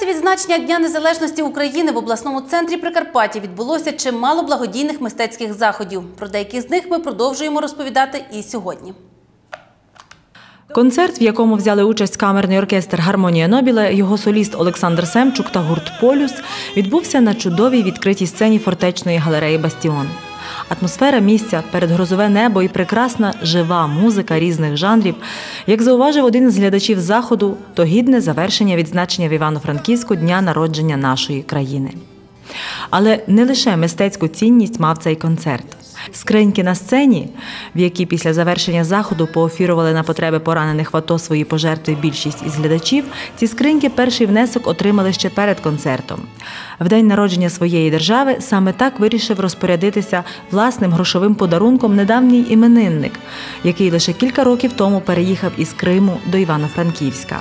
часі відзначення Дня Незалежності України в обласному центрі Прикарпаття відбулося чимало благодійних мистецьких заходів. Про деякі з них ми продовжуємо розповідати і сьогодні. Концерт, в якому взяли участь камерний оркестр Гармонія Нобіла, його соліст Олександр Семчук та гурт Полюс, відбувся на чудовій відкритій сцені фортечної галереї Бастіон. Атмосфера місця, передгрозове небо і прекрасна жива музика різних жанрів, як зауважив один із глядачів заходу, то гідне завершення відзначення в Івано-Франківську дня народження нашої країни. Але не лише мистецьку цінність мав цей концерт. Скриньки на сцені, в які після завершення заходу поофірували на потреби поранених в АТО свої пожертви більшість із глядачів, ці скриньки перший внесок отримали ще перед концертом. В день народження своєї держави саме так вирішив розпорядитися власним грошовим подарунком недавній іменинник, який лише кілька років тому переїхав із Криму до Івано-Франківська.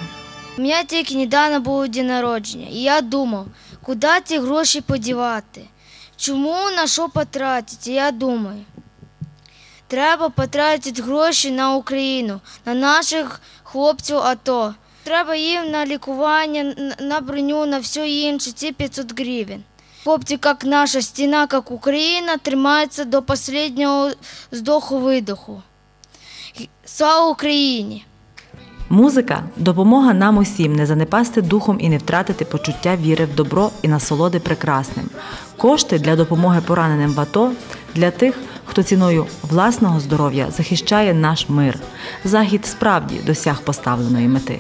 У мене тільки недавно було день народження, і я думав, куди ті гроші подівати, чому на що потратити. Я думаю, треба потратити гроші на Україну, на наших хлопців АТО. Треба їм на лікування, на броню, на все інше, ці 500 гривень. Хлопці, як наша стіна, як Україна, тримаються до останнього здоху-видоху. Слава Україні! Музика допомога нам усім не занепасти духом і не втратити почуття віри в добро і насолоди прекрасним. Кошти для допомоги пораненим в АТО для тих, хто ціною власного здоров'я захищає наш мир. Захід справді досяг поставленої мети.